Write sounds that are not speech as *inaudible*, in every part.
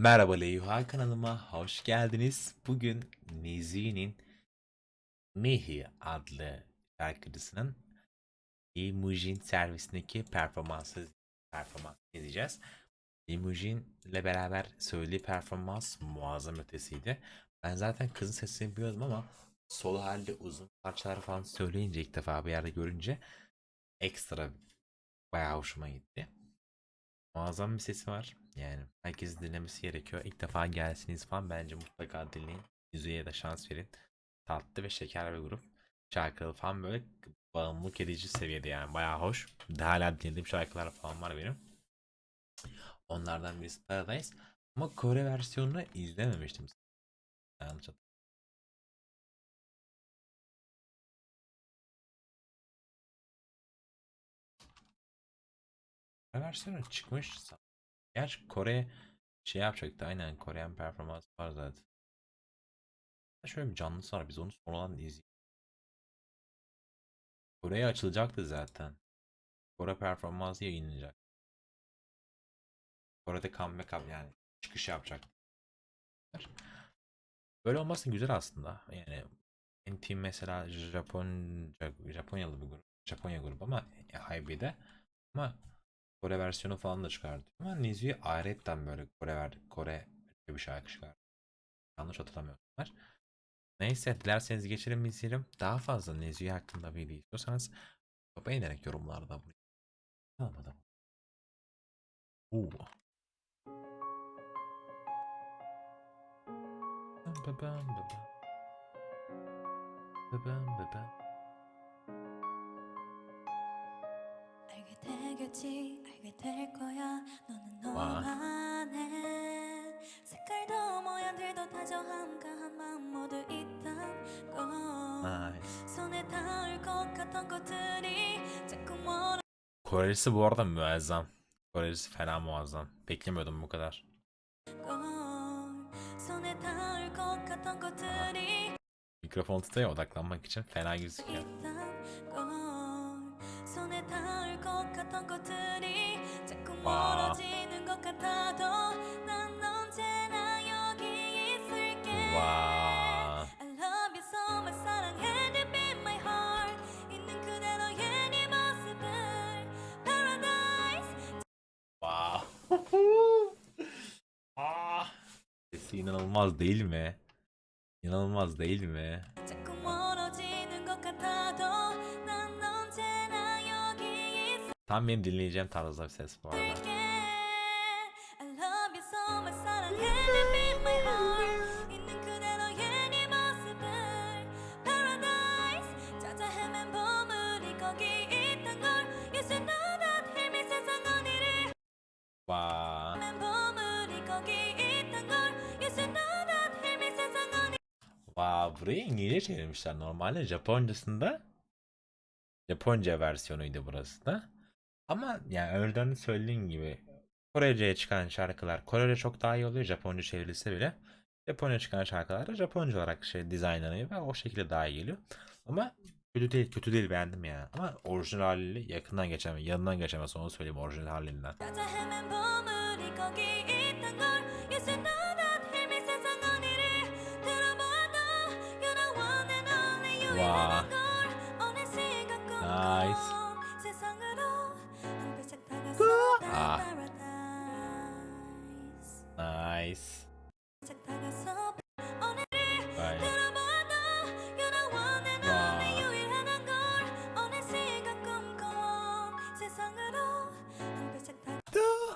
Merhaba Leyha kanalıma hoş geldiniz. Bugün Nizi'nin Mihi adlı şarkıcısının Limujin servisindeki performansı performans izleyeceğiz. Limujin ile beraber söylediği performans muazzam ötesiydi. Ben zaten kızın sesini biliyordum ama solo halde uzun parçalar falan söyleyince ilk defa bir yerde görünce ekstra bayağı hoşuma gitti. Muazzam bir sesi var. Yani herkesin dinlemesi gerekiyor. İlk defa gelsiniz falan bence mutlaka dinleyin. Yüzüğe de şans verin. Tatlı ve şeker bir grup. Şarkıları falan böyle bağımlılık edici seviyede yani bayağı hoş. Hala dinlediğim şarkılar falan var benim. Onlardan birisi Paradise. Ama Kore versiyonunu izlememiştim. Yanlış versiyonu çıkmış. Gerçi Kore şey yapacaktı aynen Korean performans var zaten. Şöyle bir canlısı var biz onu sonradan izleyelim. Kore'ye açılacaktı zaten. Kore performansı yayınlanacak. Kore'de comeback up yani çıkış yapacak. Böyle olması güzel aslında. Yani NT mesela Japonca, Japonyalı bir grup. Japonya grubu ama HYB'de. Ama Kore versiyonu falan da çıkardı. Ama Nizu'yu ayrıyetten böyle Kore ver, Kore bir şarkı çıkardı. Yanlış hatırlamıyorum. Neyse dilerseniz geçelim izleyelim. Daha fazla Nizu'yu hakkında bilgi istiyorsanız beğenerek yorumlarda bunu. Tamam adam. Oo. Bam bam bam bam. Bam bam bam. 알게 되겠지 알게 될 거야 너는 와. 너만 해 색깔도 모양들도 다정함과 한마음 모두 있단 걸 Nice. 손에 닿을 것 같던 것들이 자꾸 멀어 Korelisi bu arada muazzam. Korelisi fena muazzam. Beklemiyordum bu kadar. 걸 손에 닿을 것 같던 것들이 Mikrofon tutaya odaklanmak için fena gözüküyor. 있단 걸 손에 닿을 것 같던 것들이 자꾸 와. 멀어지는 것 같아도 난 언제나 여기 있을게 와. I love you so much 사랑해 deep in my heart 있는 그대로의 네 모습을 Paradise Wow. Aa. Sesi inanılmaz değil mi? İnanılmaz değil mi? Tam benim dinleyeceğim tarzda bir ses bu arada. Wow. Burayı İngilizce çevirmişler. Normalde Japoncasında Japonca versiyonuydu burası da. Ama yani önceden de söylediğim gibi Korece'ye çıkan şarkılar Korece çok daha iyi oluyor Japonca çevrilse bile. Japonca çıkan şarkılar da Japonca olarak şey dizaynlanıyor ve o şekilde daha iyi geliyor. Ama kötü değil, kötü değil beğendim ya. Ama orijinal haliyle yakından geçemem, yanından geçemez onu söyleyeyim orijinal halinden. 찾아 Nice.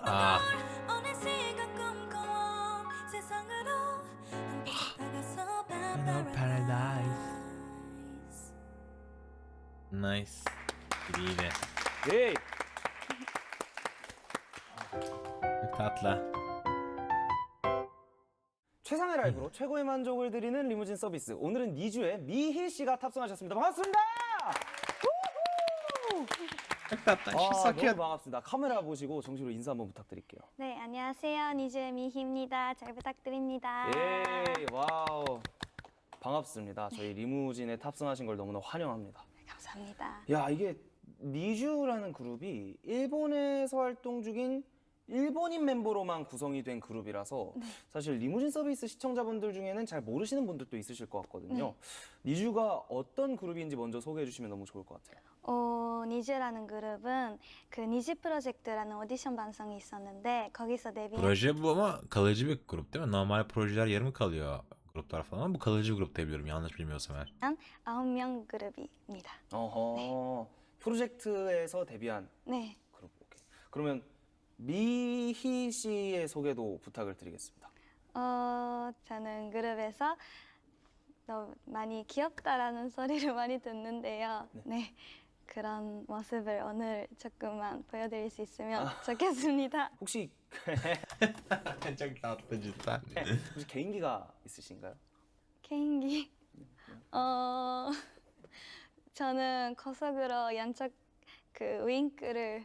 Ah. Nice. Divine. Hey. Tatlı. 최상의 라이브로 최고의 만족을 드리는 리무진 서비스. 오늘은 니주의 미희 씨가 탑승하셨습니다. 반갑습니다. 아, 너무 반갑습니다. 카메라 보시고 정식으로 인사 한번 부탁드릴게요. 네, 안녕하세요. 니즈의 미희입니다. 잘 부탁드립니다. 예, 와우. 반갑습니다. 저희 리무진에 탑승하신 걸 너무나 환영합니다. 감사합니다. 야, 이게 니주라는 그룹이 일본에서 활동 중인 일본인 멤버로만 구성이 된 그룹이라서 사실 리무진 서비스 시청자분들 중에는 잘 모르시는 분들도 있으실 것 같거든요. 니주가 어떤 그룹인지 먼저 소개해 주시면 너무 좋을 것 같아요. 어, 니즈라는 그룹은 그 니즈 프로젝트라는 오디션 방송이 있었는데 거기서 데뷔 Proje bu ama kalıcı bir grup değil mi? Normal projeler yarım kalıyor gruplar falan ama bu kalıcı grup yanlış bilmiyorsam eğer. 아홉 명 그룹입니다. 어허. 프로젝트에서 데뷔한 네. 그룹. 오케이. 그러면 미희 씨의 소개도 부탁을 드리겠습니다. 어, 저는 그룹에서 너무 많이 귀엽다라는 소리를 *laughs* 많이 듣는데요. 네. 그런 모습을 오늘 조금만 보여드릴 수 있으면 좋겠습니다. *laughs* 혹시 Çok tatlı cidden. 혹시 개인기가 있으신가요? 개인기. 어, *laughs* 저는 고속으로 양쪽 그 윙크를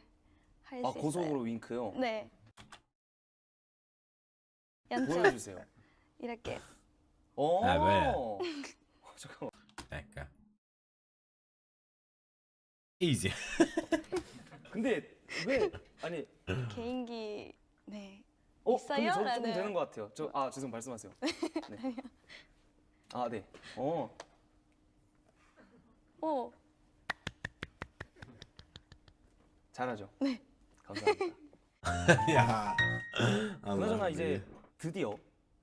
할 수 아 있어요. 고속으로 윙크요. 네. 양쪽 보여주세요. 이렇게. 어. 아, 왜? *laughs* 잠깐만. Bir dakika. Easy. 근데 왜 아니 개인기 네. 어 있어요? 근데 저 조금 라는. 되는 것 같아요. 저 아 죄송 말씀하세요. *laughs* 네. 아 네. 어 오, 잘하죠. 네. 감사합니다. *laughs* ya. 그나저나 이제 드디어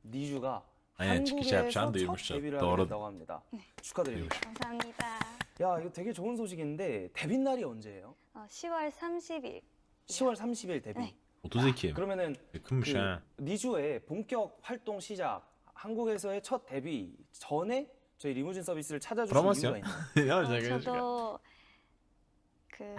니주가 Aynen çıkış 한국에서 첫. 데뷔를 하게. 된다고 합니다. 축하드립니다. 감사합니다. 야 이거 되게 좋은 소식인데 데뷔 날이 언제예요? 어, 10월 30일. 10월 30일 데뷔. 네. 32 mi? 그러면은 그. 니주의 본격 활동 시작, 한국에서의 첫 데뷔 전에 저희 리무진 서비스를 찾아주신? 이유가 있나요? *laughs* 어. 저도 그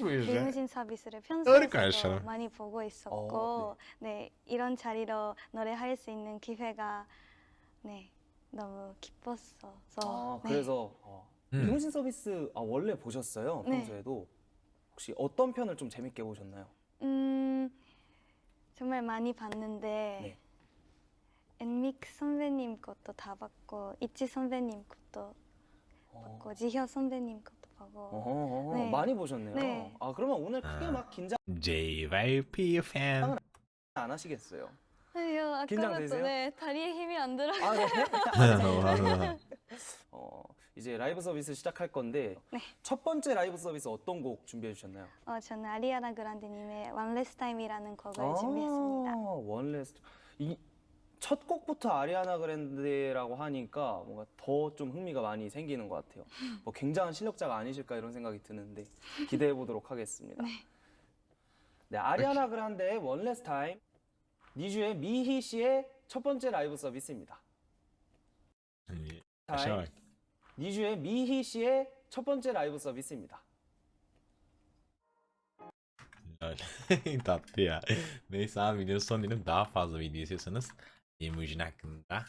bu yüzden. 리무진 서비스를 편성해서. 많이 보고 있었고, 어, 네. 이런 자리로 노래할 수 있는 기회가 네 너무 기뻤어서. 아, 네. 그래서 어, 음. 리무진 서비스 아, 원래 보셨어요? 네. 평소에도 혹시 어떤 편을 좀 재밌게 보셨나요? 음 정말 많이 봤는데 네. 엔믹 선배님 것도 다 봤고 이치 선배님 것도 어, 봤고 지효 선배님 것도 보고 어허, 네. 많이 보셨네요. 네. 아 그러면 오늘 크게 아. 막 긴장 JYP fan. 안 하시겠어요? 아유 긴장되세요? 네 다리에 힘이 안 들어. 아 네. Vallahi. *laughs* *laughs* 어, 이제 라이브 서비스 시작할 건데 네. 첫 번째 라이브 서비스 어떤 곡 준비해 주셨나요? 어, 저는 아리아나 그란데님의 One Less Time이라는 곡을 아, 준비했습니다. 원레스트 이 첫 곡부터 아리아나 그랜데라고 하니까 뭔가 더 좀 흥미가 많이 생기는 것 같아요. 뭐 굉장한 실력자가 아니실까 이런 생각이 드는데 기대해 보도록 하겠습니다. 네, 아리아나 그란데의 원레스 타임 니주의 미희 씨의 첫 번째 라이브 서비스입니다. 타임 bak. 니주의 미희 씨의 첫 번째 라이브 서비스입니다. Lol. Tatlı ya. Neyse abi videonun son dilim daha fazla video istiyorsanız emojin hakkında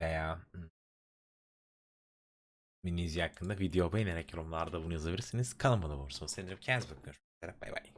veya Minizi hakkında video beğenerek yorumlarda bunu yazabilirsiniz. Kanalıma da olursunuz. Kendinize bakın. Görüşmek üzere. Bay bay.